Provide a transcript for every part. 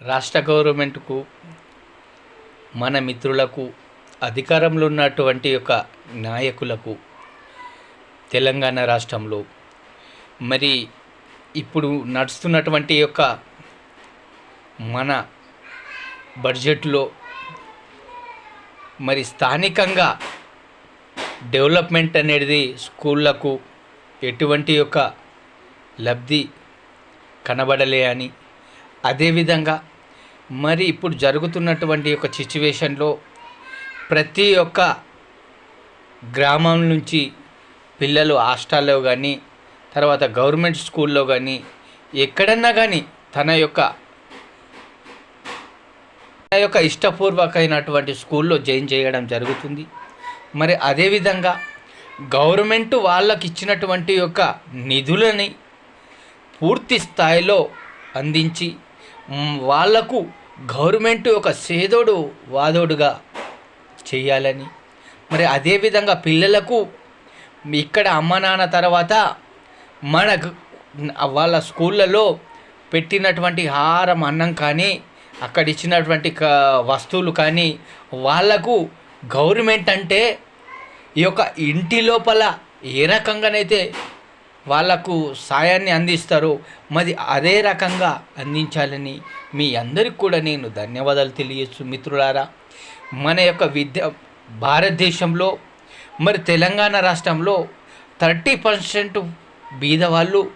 రాష్ట్ర గవర్నమెంట్కు మన మిత్రులకు అధికారంలో ఉన్నటువంటి యొక్క నాయకులకు తెలంగాణ రాష్ట్రంలో మరి ఇప్పుడు నడుస్తున్నటువంటి యొక్క మన బడ్జెట్లో మరి స్థానికంగా డెవలప్మెంట్ అనేది స్కూళ్ళకు ఎటువంటి యొక్క లబ్ధి కనబడలే అని అదేవిధంగా మరి ఇప్పుడు జరుగుతున్నటువంటి ఒక సిచ్యువేషన్లో ప్రతి ఒక్క గ్రామం నుంచి పిల్లలు హాస్టల్లో కానీ తర్వాత గవర్నమెంట్ స్కూల్లో కానీ ఎక్కడన్నా కానీ తన యొక్క తన యొక్క ఇష్టపూర్వకమైనటువంటి స్కూల్లో జాయిన్ చేయడం జరుగుతుంది. మరి అదేవిధంగా గవర్నమెంట్ వాళ్ళకి ఇచ్చినటువంటి యొక్క నిధులని పూర్తి స్థాయిలో అందించి వాళ్ళకు గవర్నమెంట్ ఒక సేదోడు వాదోడుగా చేయాలని. మరి అదేవిధంగా పిల్లలకు ఇక్కడ అమ్మ నాన్న తర్వాత మన వాళ్ళ స్కూళ్ళలో పెట్టినటువంటి ఆహారం అన్నం కానీ అక్కడ ఇచ్చినటువంటి క వస్తువులు కానీ వాళ్ళకు గవర్నమెంట్ అంటే ఈ యొక్క ఇంటి లోపల ఏ రకంగానైతే వాళ్ళకు సాయాన్ని అందిస్తారో. మరి అదే రకంగా అందించాలని మీ అందరికి కూడా నేను ధన్యవాదాలు తెలియచ్చు మిత్రులారా. మన యొక్క విద్య భారతదేశంలో మరి తెలంగాణ రాష్ట్రంలో థర్టీ పర్సెంట్ బీద వాళ్ళు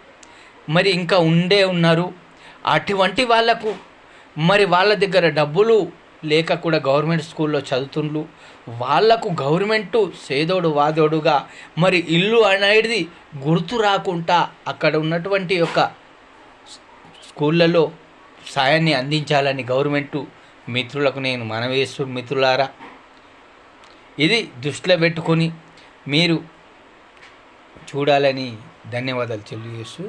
మరి ఇంకా ఉండే ఉన్నారు. అటువంటి వాళ్ళకు మరి వాళ్ళ దగ్గర డబ్బులు లేక కూడా గవర్నమెంట్ స్కూల్లో చదువుతుండ్రు వాళ్ళకు గవర్నమెంట్ సేదోడు వాదోడుగా మరి ఇల్లు అనేది గుర్తు రాకుండా అక్కడ ఉన్నటువంటి యొక్క స్కూళ్ళలో సాయాన్ని అందించాలని గవర్నమెంట్ మిత్రులకు నేను మనవేస్తూ మిత్రులారా. ఇది దృష్టిలో పెట్టుకొని మీరు చూడాలని ధన్యవాదాలు తెలియజేస్తూ